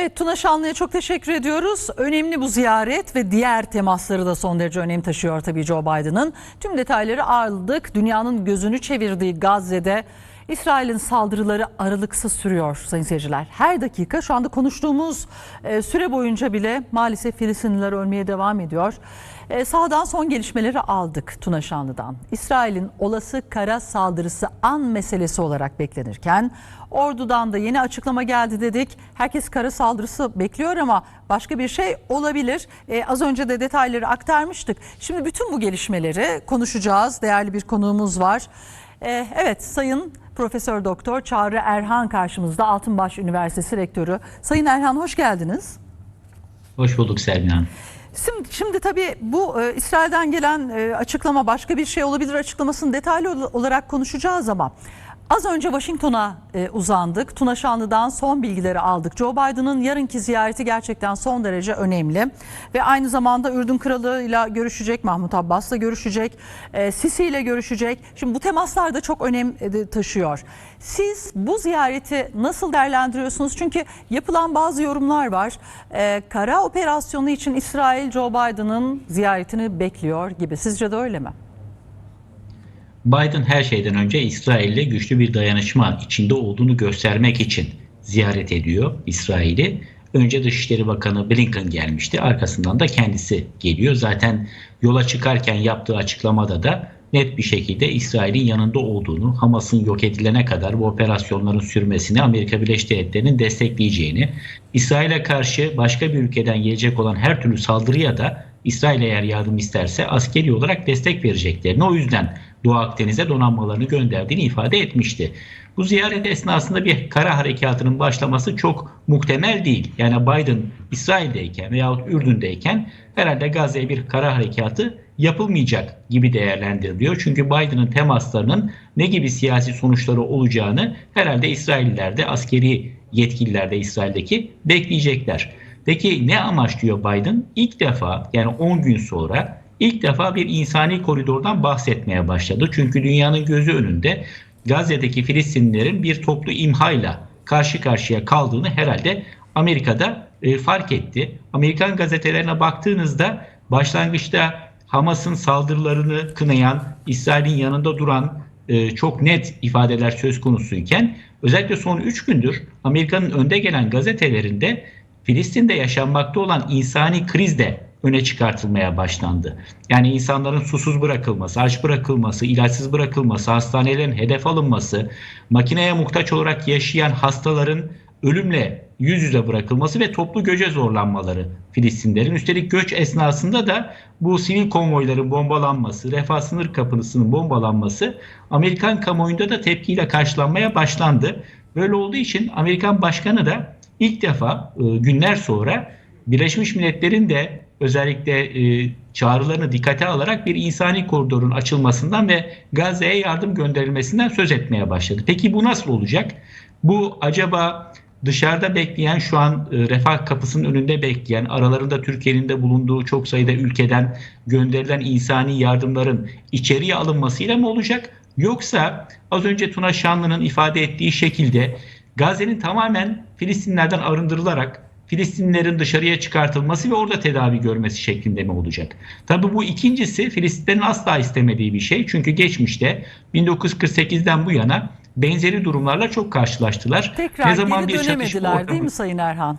Evet Tuna Şanlı'ya çok teşekkür ediyoruz. Önemli bu ziyaret ve diğer temasları da son derece önem taşıyor tabii Joe Biden'ın. Tüm detayları aldık. Dünyanın gözünü çevirdiği Gazze'de İsrail'in saldırıları aralıksız sürüyor sayın seyirciler. Her dakika şu anda konuştuğumuz e, süre boyunca bile maalesef Filistinliler ölmeye devam ediyor. E, Sağdan son gelişmeleri aldık Tuna Şanlı'dan. İsrail'in olası kara saldırısı an meselesi olarak beklenirken ordudan da yeni açıklama geldi dedik. Herkes kara saldırısı bekliyor ama başka bir şey olabilir. E, az önce de detayları aktarmıştık. Şimdi bütün bu gelişmeleri konuşacağız. Değerli bir konuğumuz var. E, evet Sayın Profesör Doktor Çağrı Erhan karşımızda Altınbaş Üniversitesi Rektörü. Sayın Erhan hoş geldiniz. Hoş bulduk Selmin Hanım. Şimdi, şimdi tabii bu e, İsrail'den gelen e, açıklama başka bir şey olabilir açıklamasını detaylı ol- olarak konuşacağız ama az önce Washington'a e, uzandık. Tuna Şanlı'dan son bilgileri aldık. Joe Biden'ın yarınki ziyareti gerçekten son derece önemli ve aynı zamanda Ürdün Kralı'yla görüşecek, Mahmut Abbas'la görüşecek, e, Sisi ile görüşecek. Şimdi bu temaslar da çok önem e, taşıyor. Siz bu ziyareti nasıl değerlendiriyorsunuz? Çünkü yapılan bazı yorumlar var. Ee, kara operasyonu için İsrail Joe Biden'ın ziyaretini bekliyor gibi. Sizce de öyle mi? Biden her şeyden önce İsrail'le güçlü bir dayanışma içinde olduğunu göstermek için ziyaret ediyor İsrail'i. Önce Dışişleri Bakanı Blinken gelmişti. Arkasından da kendisi geliyor. Zaten yola çıkarken yaptığı açıklamada da net bir şekilde İsrail'in yanında olduğunu, Hamas'ın yok edilene kadar bu operasyonların sürmesini Amerika Birleşik Devletleri'nin destekleyeceğini, İsrail'e karşı başka bir ülkeden gelecek olan her türlü saldırıya da İsrail eğer yardım isterse askeri olarak destek vereceklerini o yüzden Doğu Akdeniz'e donanmalarını gönderdiğini ifade etmişti. Bu ziyaret esnasında bir kara harekatının başlaması çok muhtemel değil. Yani Biden İsrail'deyken veyahut Ürdün'deyken herhalde Gazze'ye bir kara harekatı yapılmayacak gibi değerlendiriliyor. Çünkü Biden'ın temaslarının ne gibi siyasi sonuçları olacağını herhalde İsrailliler de askeri yetkililer de İsrail'deki bekleyecekler. Peki ne amaçlıyor Biden? İlk defa yani 10 gün sonra ilk defa bir insani koridordan bahsetmeye başladı. Çünkü dünyanın gözü önünde Gazze'deki Filistinlilerin bir toplu imhayla karşı karşıya kaldığını herhalde Amerika'da e, fark etti. Amerikan gazetelerine baktığınızda başlangıçta Hamas'ın saldırılarını kınayan, İsrail'in yanında duran e, çok net ifadeler söz konusuyken özellikle son 3 gündür Amerika'nın önde gelen gazetelerinde Filistin'de yaşanmakta olan insani kriz de öne çıkartılmaya başlandı. Yani insanların susuz bırakılması, aç bırakılması, ilaçsız bırakılması, hastanelerin hedef alınması, makineye muhtaç olarak yaşayan hastaların ölümle yüz yüze bırakılması ve toplu göçe zorlanmaları Filistinlerin. Üstelik göç esnasında da bu sivil konvoyların bombalanması, refah sınır kapısının bombalanması Amerikan kamuoyunda da tepkiyle karşılanmaya başlandı. Böyle olduğu için Amerikan başkanı da ilk defa e, günler sonra Birleşmiş Milletler'in de özellikle e, çağrılarını dikkate alarak bir insani koridorun açılmasından ve Gazze'ye yardım gönderilmesinden söz etmeye başladı. Peki bu nasıl olacak? Bu acaba dışarıda bekleyen şu an e, refah kapısının önünde bekleyen aralarında Türkiye'nin de bulunduğu çok sayıda ülkeden gönderilen insani yardımların içeriye alınmasıyla mı olacak? Yoksa az önce Tuna Şanlı'nın ifade ettiği şekilde Gazze'nin tamamen Filistinlerden arındırılarak Filistinlerin dışarıya çıkartılması ve orada tedavi görmesi şeklinde mi olacak? Tabi bu ikincisi Filistinlerin asla istemediği bir şey. Çünkü geçmişte 1948'den bu yana benzeri durumlarla çok karşılaştılar. Tekrar ne zaman bir çatışma ortamı, değil mi Sayın Erhan?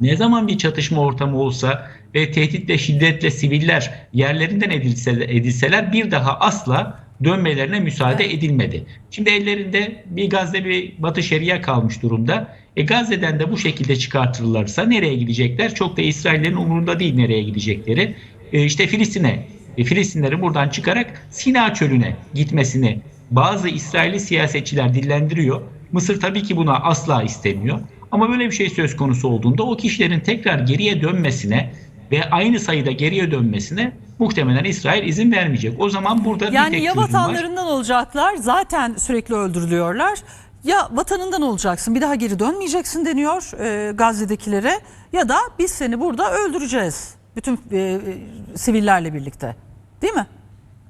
ne zaman bir çatışma ortamı olsa ve tehditle şiddetle siviller yerlerinden edilseler, edilseler bir daha asla dönmelerine müsaade edilmedi. Şimdi ellerinde bir Gazze bir Batı Şeria kalmış durumda. E Gazze'den de bu şekilde çıkartırlarsa nereye gidecekler? Çok da İsraillerin umurunda değil nereye gidecekleri. E işte Filistin'e, e Filistinleri buradan çıkarak Sina çölüne gitmesini bazı İsrailli siyasetçiler dillendiriyor. Mısır tabii ki buna asla istemiyor. Ama böyle bir şey söz konusu olduğunda o kişilerin tekrar geriye dönmesine ve aynı sayıda geriye dönmesine muhtemelen İsrail izin vermeyecek. O zaman burada bir Yani tek ya çözüm var. vatanlarından olacaklar zaten sürekli öldürülüyorlar. Ya vatanından olacaksın bir daha geri dönmeyeceksin deniyor e, Gazze'dekilere ya da biz seni burada öldüreceğiz. Bütün e, e, sivillerle birlikte değil mi?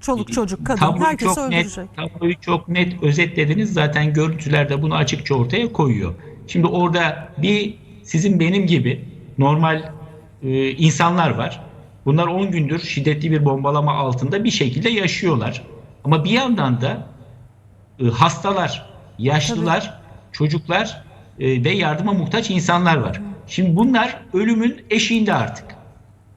Çoluk çocuk kadın Tabloyu herkesi çok öldürecek. net, tabloyu çok net özetlediniz. Zaten görüntüler de bunu açıkça ortaya koyuyor. Şimdi orada bir sizin benim gibi normal e, insanlar var. Bunlar 10 gündür şiddetli bir bombalama altında bir şekilde yaşıyorlar. Ama bir yandan da e, hastalar, yaşlılar, çocuklar e, ve yardıma muhtaç insanlar var. Şimdi bunlar ölümün eşiğinde artık.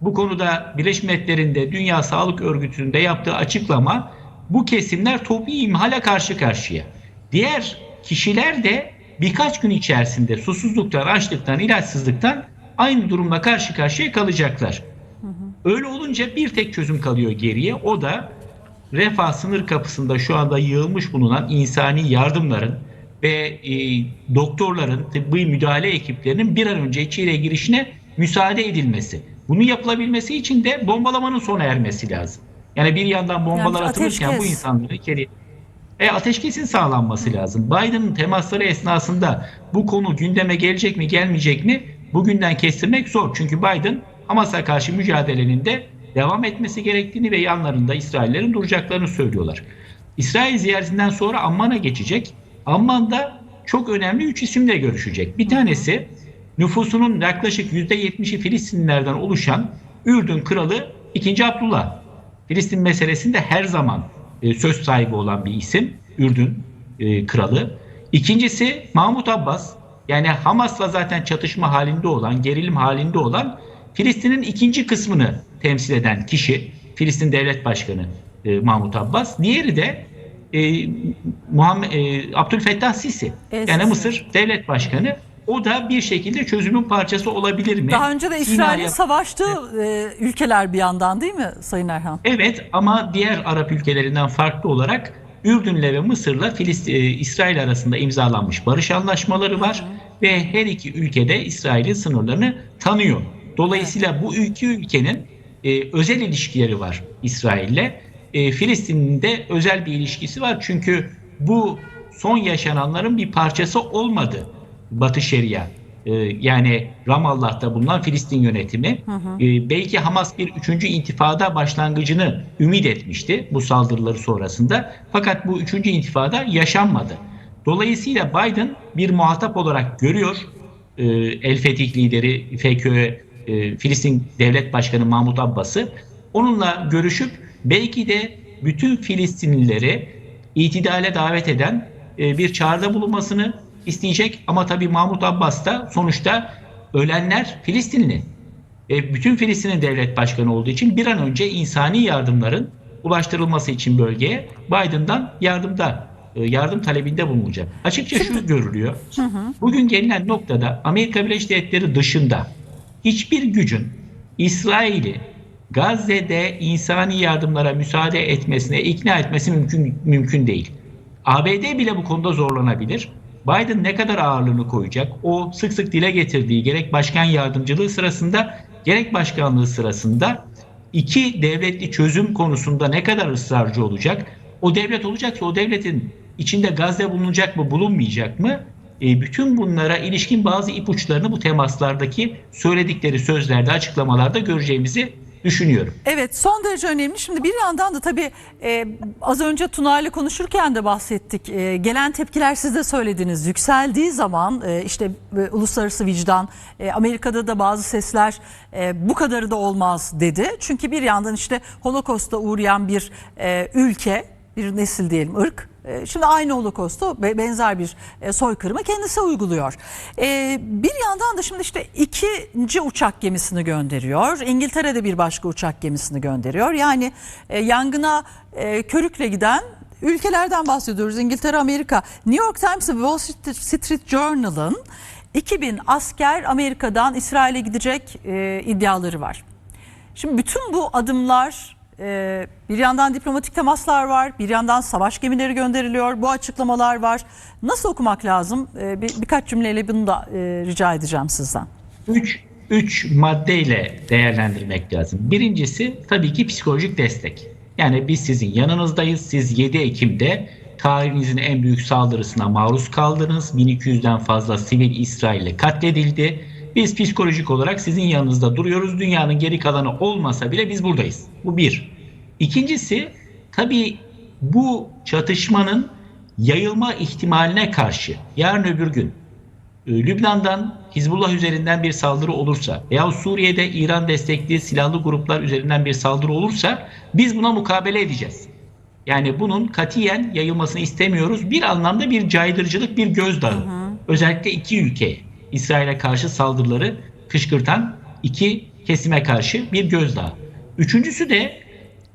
Bu konuda Birleşmiş Milletler'in de Dünya Sağlık Örgütü'nde yaptığı açıklama bu kesimler toplum imhala karşı karşıya. Diğer kişiler de birkaç gün içerisinde susuzluktan, açlıktan, ilaçsızlıktan aynı durumla karşı karşıya kalacaklar. Öyle olunca bir tek çözüm kalıyor geriye. O da refah sınır kapısında şu anda yığılmış bulunan insani yardımların ve e, doktorların, tıbbi müdahale ekiplerinin bir an önce içeriye girişine müsaade edilmesi. Bunun yapılabilmesi için de bombalamanın sona ermesi lazım. Yani bir yandan bombalar Yani atılırken bu ateşkes. insanları içeri e, ateşkesin sağlanması lazım. Biden'ın temasları esnasında bu konu gündeme gelecek mi gelmeyecek mi bugünden kestirmek zor. Çünkü Biden Hamas'a karşı mücadelenin de devam etmesi gerektiğini ve yanlarında İsraillerin duracaklarını söylüyorlar. İsrail ziyaretinden sonra Amman'a geçecek. Amman'da çok önemli üç isimle görüşecek. Bir tanesi nüfusunun yaklaşık %70'i Filistinlilerden oluşan Ürdün Kralı 2. Abdullah. Filistin meselesinde her zaman e, söz sahibi olan bir isim Ürdün e, kralı. İkincisi Mahmut Abbas yani Hamas'la zaten çatışma halinde olan, gerilim halinde olan Filistin'in ikinci kısmını temsil eden kişi Filistin Devlet Başkanı e, Mahmut Abbas. Diğeri de e, Muhammed, e, Abdülfettah Sisi El yani. Mısır Devlet Başkanı. O da bir şekilde çözümün parçası olabilir mi? Daha önce de İsrail'in savaştığı e, ülkeler bir yandan değil mi Sayın Erhan? Evet ama diğer Arap ülkelerinden farklı olarak Ürdün'le ve Mısır'la Filistin, e, İsrail arasında imzalanmış barış anlaşmaları var ve her iki ülkede İsrail'in sınırlarını tanıyor. Dolayısıyla bu iki ülkenin e, özel ilişkileri var İsrail'le. E, Filistin'in de özel bir ilişkisi var çünkü bu son yaşananların bir parçası olmadı Batı Şeria. E, yani Ramallah'ta bulunan Filistin yönetimi e, belki Hamas bir üçüncü intifada başlangıcını ümit etmişti bu saldırıları sonrasında. Fakat bu üçüncü intifada yaşanmadı. Dolayısıyla Biden bir muhatap olarak görüyor e, El Fetih lideri FKÖ e, Filistin Devlet Başkanı Mahmut Abbas'ı. Onunla görüşüp belki de bütün Filistinlileri itidale davet eden bir çağrıda bulunmasını isteyecek. Ama tabii Mahmut Abbas da sonuçta ölenler Filistinli. E, bütün Filistin'in devlet başkanı olduğu için bir an önce insani yardımların ulaştırılması için bölgeye Biden'dan yardımda e, yardım talebinde bulunacak. Açıkça şu görülüyor. Bugün gelinen noktada Amerika Birleşik Devletleri dışında hiçbir gücün İsrail'i Gazze'de insani yardımlara müsaade etmesine ikna etmesi mümkün mümkün değil. ABD bile bu konuda zorlanabilir. Biden ne kadar ağırlığını koyacak? O sık sık dile getirdiği gerek başkan yardımcılığı sırasında gerek başkanlığı sırasında iki devletli çözüm konusunda ne kadar ısrarcı olacak? O devlet olacaksa o devletin içinde Gazze bulunacak mı bulunmayacak mı? E, bütün bunlara ilişkin bazı ipuçlarını bu temaslardaki söyledikleri sözlerde açıklamalarda göreceğimizi düşünüyorum. Evet son derece önemli. Şimdi bir yandan da tabii e, az önce Tuna ile konuşurken de bahsettik. E, gelen tepkiler siz de söylediniz. Yükseldiği zaman e, işte e, uluslararası vicdan e, Amerika'da da bazı sesler e, bu kadarı da olmaz dedi. Çünkü bir yandan işte Holocaust'a uğrayan bir e, ülke bir nesil diyelim ırk Şimdi aynı holokostu be- benzer bir e, soykırımı kendisi uyguluyor. E, Bir yandan da şimdi işte ikinci uçak gemisini gönderiyor. İngiltere'de bir başka uçak gemisini gönderiyor. Yani e, yangına e, körükle giden ülkelerden bahsediyoruz. İngiltere, Amerika. New York Times ve Wall Street Journal'ın 2000 asker Amerika'dan İsrail'e gidecek iddiaları var. Şimdi bütün bu adımlar e, bir yandan diplomatik temaslar var, bir yandan savaş gemileri gönderiliyor, bu açıklamalar var. Nasıl okumak lazım? E, bir, birkaç cümleyle bunu da e, rica edeceğim sizden. Üç, üç maddeyle değerlendirmek lazım. Birincisi tabii ki psikolojik destek. Yani biz sizin yanınızdayız. Siz 7 Ekim'de tarihinizin en büyük saldırısına maruz kaldınız. 1200'den fazla sivil İsrail'le katledildi. Biz psikolojik olarak sizin yanınızda duruyoruz. Dünyanın geri kalanı olmasa bile biz buradayız. Bu bir. İkincisi tabii bu çatışmanın yayılma ihtimaline karşı yarın öbür gün e, Lübnan'dan Hizbullah üzerinden bir saldırı olursa veya Suriye'de İran destekli silahlı gruplar üzerinden bir saldırı olursa biz buna mukabele edeceğiz. Yani bunun katiyen yayılmasını istemiyoruz. Bir anlamda bir caydırıcılık, bir gözdağı. Özellikle iki ülke İsrail'e karşı saldırıları kışkırtan iki kesime karşı bir gözdağı. Üçüncüsü de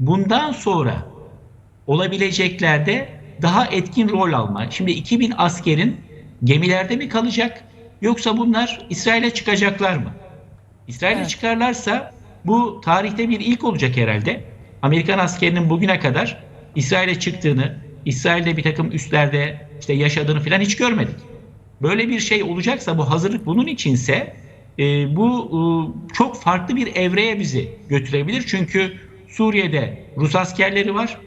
bundan sonra olabileceklerde daha etkin rol alma. Şimdi 2000 askerin gemilerde mi kalacak yoksa bunlar İsrail'e çıkacaklar mı? İsrail'e Evet. çıkarlarsa bu tarihte bir ilk olacak herhalde. Amerikan askerinin bugüne kadar İsrail'e çıktığını, İsrail'de bir takım üslerde işte yaşadığını falan hiç görmedik. Böyle bir şey olacaksa bu hazırlık bunun içinse e, bu e, çok farklı bir evreye bizi götürebilir. Çünkü Suriye'de Rus askerleri var.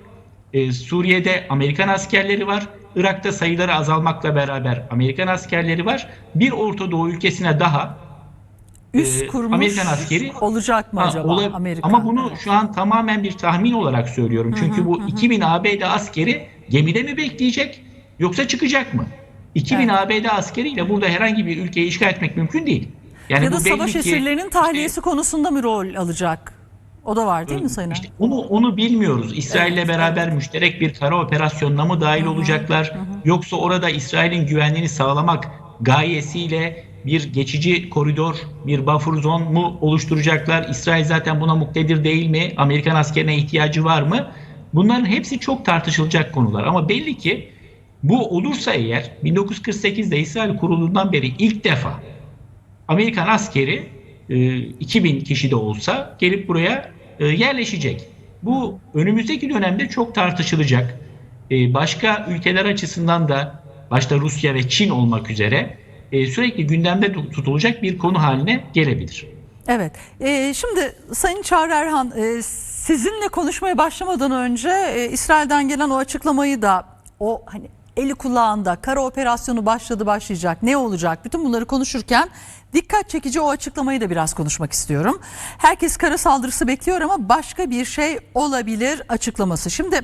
E, Suriye'de Amerikan askerleri var. Irak'ta sayıları azalmakla beraber Amerikan askerleri var. Bir Orta Doğu ülkesine daha Üst Ee, kurmuş Amerikan askeri- olacak mı Ha, acaba ola- Amerika? Ama bunu şu an tamamen bir tahmin olarak söylüyorum. Çünkü bu 2000 ABD askeri gemide mi bekleyecek yoksa çıkacak mı? 2000 Evet. ABD askeriyle burada herhangi bir ülkeyi işgal etmek mümkün değil. Yani ya da savaş esirlerinin tahliyesi konusunda mı rol alacak? O da var değil mi Sayın İşte onu onu bilmiyoruz. İsrail'le Evet, beraber müşterek bir kara operasyonuna mı dahil olacaklar? Yoksa orada İsrail'in güvenliğini sağlamak gayesiyle bir geçici koridor, bir buffer zone mu oluşturacaklar? İsrail zaten buna muktedir değil mi? Amerikan askerine ihtiyacı var mı? Bunların hepsi çok tartışılacak konular. Ama belli ki bu olursa eğer 1948'de İsrail kurulduğundan beri ilk defa Amerikan askeri e, 2000 kişi de olsa gelip buraya e, yerleşecek. Bu önümüzdeki dönemde çok tartışılacak. E, Başka ülkeler açısından da başta Rusya ve Çin olmak üzere e, sürekli gündemde tut- tutulacak bir konu haline gelebilir. Evet. Şimdi Sayın Çağrı Erhan e, sizinle konuşmaya başlamadan önce e, İsrail'den gelen o açıklamayı da o hani eli kulağında kara operasyonu başladı başlayacak ne olacak bütün bunları konuşurken dikkat çekici o açıklamayı da biraz konuşmak istiyorum. Herkes kara saldırısı bekliyor ama başka bir şey olabilir açıklaması. Şimdi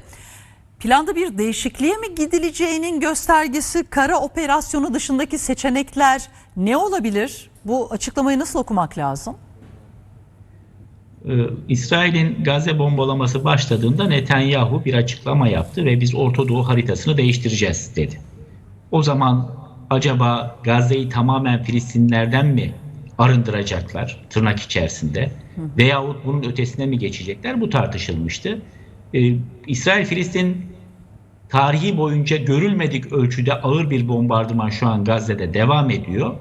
Planda bir değişikliğe mi gidileceğinin göstergesi kara operasyonu dışındaki seçenekler ne olabilir? Bu açıklamayı nasıl okumak lazım? Ee, İsrail'in Gazze bombalaması başladığında Netanyahu bir açıklama yaptı ve biz Orta Doğu haritasını değiştireceğiz dedi. O zaman acaba Gazze'yi tamamen Filistinlerden mi arındıracaklar tırnak içerisinde veyahut bunun ötesine mi geçecekler bu tartışılmıştı. Ee, İsrail-Filistin tarihi boyunca görülmedik ölçüde ağır bir bombardıman şu an Gazze'de devam ediyor.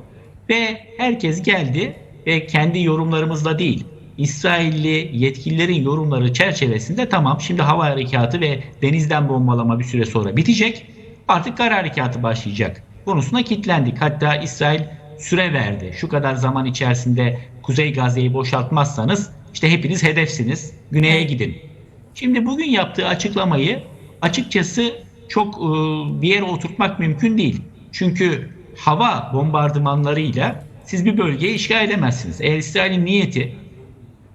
Ve herkes geldi ve kendi yorumlarımızla değil, İsrailli yetkililerin yorumları çerçevesinde tamam şimdi hava harekatı ve denizden bombalama bir süre sonra bitecek. Artık kara harekatı başlayacak konusuna kilitlendik. Hatta İsrail süre verdi. Şu kadar zaman içerisinde Kuzey Gazze'yi boşaltmazsanız işte hepiniz hedefsiniz. Güney'e gidin. Şimdi bugün yaptığı açıklamayı açıkçası çok e, bir yere oturtmak mümkün değil. Çünkü hava bombardımanlarıyla siz bir bölgeyi işgal edemezsiniz. Eğer İsrail'in niyeti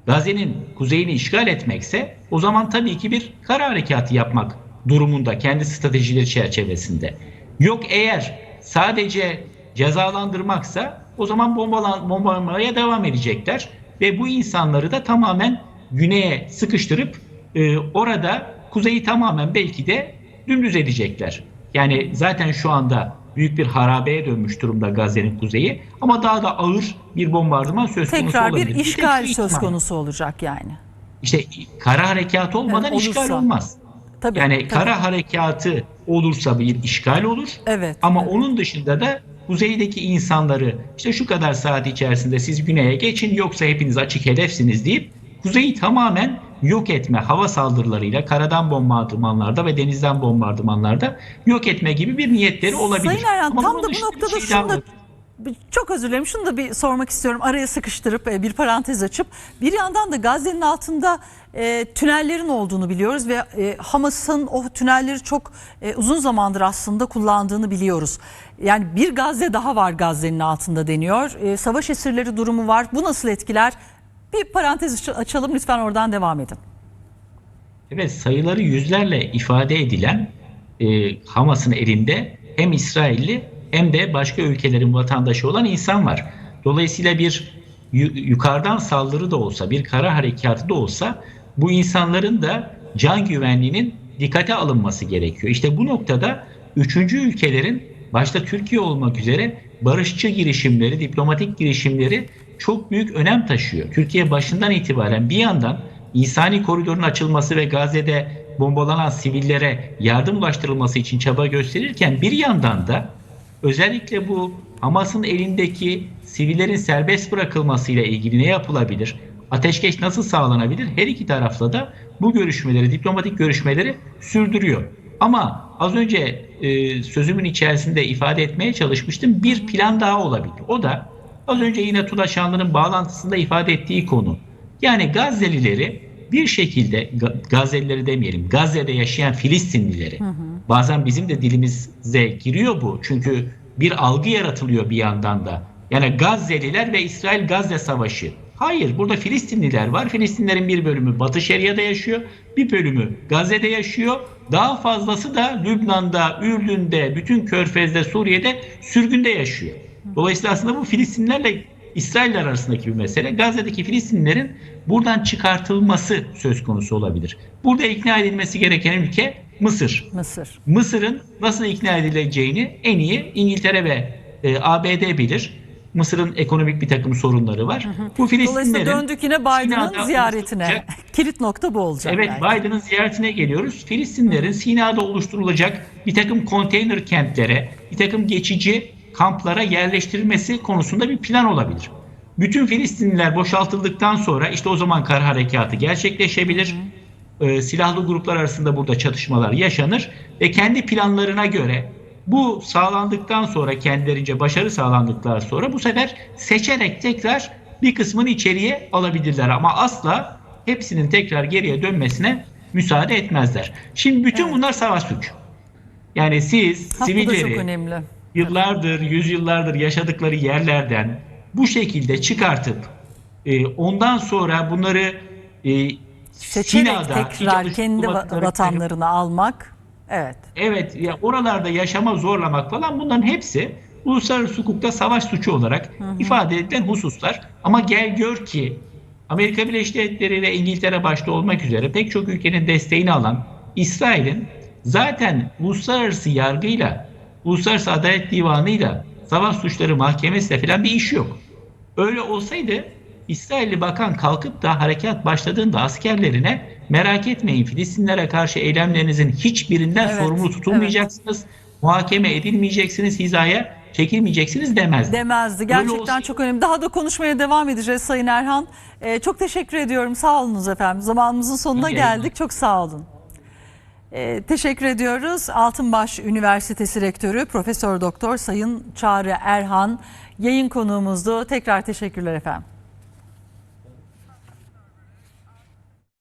Gazze'nin kuzeyini işgal etmekse o zaman tabii ki bir kara harekatı yapmak durumunda kendi stratejileri çerçevesinde. Yok eğer sadece cezalandırmaksa o zaman bombalan, bombalamaya devam edecekler ve bu insanları da tamamen güneye sıkıştırıp e, orada kuzeyi tamamen belki de dümdüz edecekler. Yani zaten şu anda büyük bir harabeye dönmüş durumda Gazze'nin kuzeyi ama daha da ağır bir bombardıman söz konusu Tekrar olabilir. bir de işgal söz ihtimal. konusu olacak yani. İşte kara harekatı olmadan Evet, işgal olursa. olmaz. Tabii. Yani tabii. kara harekatı olursa bir işgal olur. Evet. Ama evet. onun dışında da kuzeydeki insanları işte şu kadar saat içerisinde siz güneye geçin yoksa hepiniz açık hedefsiniz deyip kuzeyi tamamen yok etme hava saldırılarıyla karadan bombardımanlarda ve denizden bombardımanlarda yok etme gibi bir niyetleri olabilir. Sayın Erhan Ama tam da bu noktada şey şunu da çok özür dilerim. Şunu da bir sormak istiyorum. Araya sıkıştırıp e, bir parantez açıp bir yandan da Gazze'nin altında e, tünellerin olduğunu biliyoruz ve e, Hamas'ın o tünelleri çok e, uzun zamandır aslında kullandığını biliyoruz. Yani bir Gazze daha var Gazze'nin altında deniyor. E, savaş esirleri durumu var. Bu nasıl etkiler? Bir parantez aç- açalım lütfen oradan devam edin. Evet sayıları yüzlerle ifade edilen e, Hamas'ın elinde hem İsrailli hem de başka ülkelerin vatandaşı olan insan var. Dolayısıyla bir yu- yukarıdan saldırı da olsa, bir kara harekatı da olsa bu insanların da can güvenliğinin dikkate alınması gerekiyor. İşte bu noktada üçüncü ülkelerin başta Türkiye olmak üzere barışçı girişimleri, diplomatik girişimleri çok büyük önem taşıyor. Türkiye başından itibaren bir yandan insani koridorun açılması ve Gazze'de bombalanan sivillere yardım ulaştırılması için çaba gösterirken bir yandan da özellikle bu Hamas'ın elindeki sivillerin serbest bırakılmasıyla ilgili ne yapılabilir? Ateşkes nasıl sağlanabilir? Her iki tarafla da bu görüşmeleri, diplomatik görüşmeleri sürdürüyor. Ama az önce e, sözümün içerisinde ifade etmeye çalışmıştım. Bir plan daha olabilir. O da az önce yine Tula Şanlı'nın bağlantısında ifade ettiği konu. Yani Gazze'lileri bir şekilde Ga- Gazze'lileri demeyelim Gazze'de yaşayan Filistinlileri bazen bizim de dilimize giriyor bu. Çünkü bir algı yaratılıyor bir yandan da. Yani Gazze'liler ve İsrail Gazze savaşı. Hayır burada Filistinliler var. Filistinlerin bir bölümü Batı Şeria'da yaşıyor bir bölümü Gazze'de yaşıyor. Daha fazlası da Lübnan'da Ürdün'de bütün Körfez'de Suriye'de sürgünde yaşıyor dolayısıyla aslında bu Filistinlerle İsrailler arasındaki bir mesele. Gazze'deki Filistinlilerin buradan çıkartılması söz konusu olabilir. Burada ikna edilmesi gereken ülke Mısır. Mısır. Mısır'ın nasıl ikna edileceğini en iyi İngiltere ve e, ABD bilir. Mısır'ın ekonomik bir takım sorunları var. Bu Dolayısıyla Filistinlerin döndük yine Biden'ın ziyaretine. oluşturulacak- Kilit nokta bu olacak. Evet belki. Biden'ın ziyaretine geliyoruz. Filistinlerin Sina'da oluşturulacak bir takım konteyner kentlere, bir takım geçici kamplara yerleştirilmesi konusunda bir plan olabilir. Bütün Filistinliler boşaltıldıktan sonra işte o zaman kara harekatı gerçekleşebilir. Ee, silahlı gruplar arasında burada çatışmalar yaşanır ve kendi planlarına göre bu sağlandıktan sonra kendilerince başarı sağlandıktan sonra bu sefer seçerek tekrar bir kısmını içeriye alabilirler ama asla hepsinin tekrar geriye dönmesine müsaade etmezler. Şimdi bütün bunlar savaş suçu. Yani siz sivilleri. Yıllardır, yüzyıllardır yaşadıkları yerlerden bu şekilde çıkartıp e, ondan sonra bunları e, Seçerek Sina'da, tekrar kendi vatanlarını almak. Evet. Evet, ya oralarda yaşama zorlamak falan bunların hepsi uluslararası hukukta savaş suçu olarak ifade edilen hususlar. Ama gel gör ki Amerika Birleşik Devletleri ve İngiltere başta olmak üzere pek çok ülkenin desteğini alan İsrail'in zaten uluslararası yargıyla, Uluslararası Adalet Divanı'yla, Savaş Suçları Mahkemesi'yle falan bir iş yok. Öyle olsaydı İsrailli bakan kalkıp da harekat başladığında askerlerine merak etmeyin Filistinlere karşı eylemlerinizin hiçbirinden Evet, sorumlu tutulmayacaksınız. Muhakeme edilmeyeceksiniz, hizaya çekilmeyeceksiniz demezdi. Demezdi. Gerçekten çok önemli. Daha da konuşmaya devam edeceğiz Sayın Erhan. Ee, çok teşekkür ediyorum. Sağ olunuz efendim. Zamanımızın sonuna geldik. Çok sağ olun. Ee, teşekkür ediyoruz. Altınbaş Üniversitesi Rektörü Profesör Doktor Sayın Çağrı Erhan yayın konuğumuzdu. Tekrar teşekkürler efendim.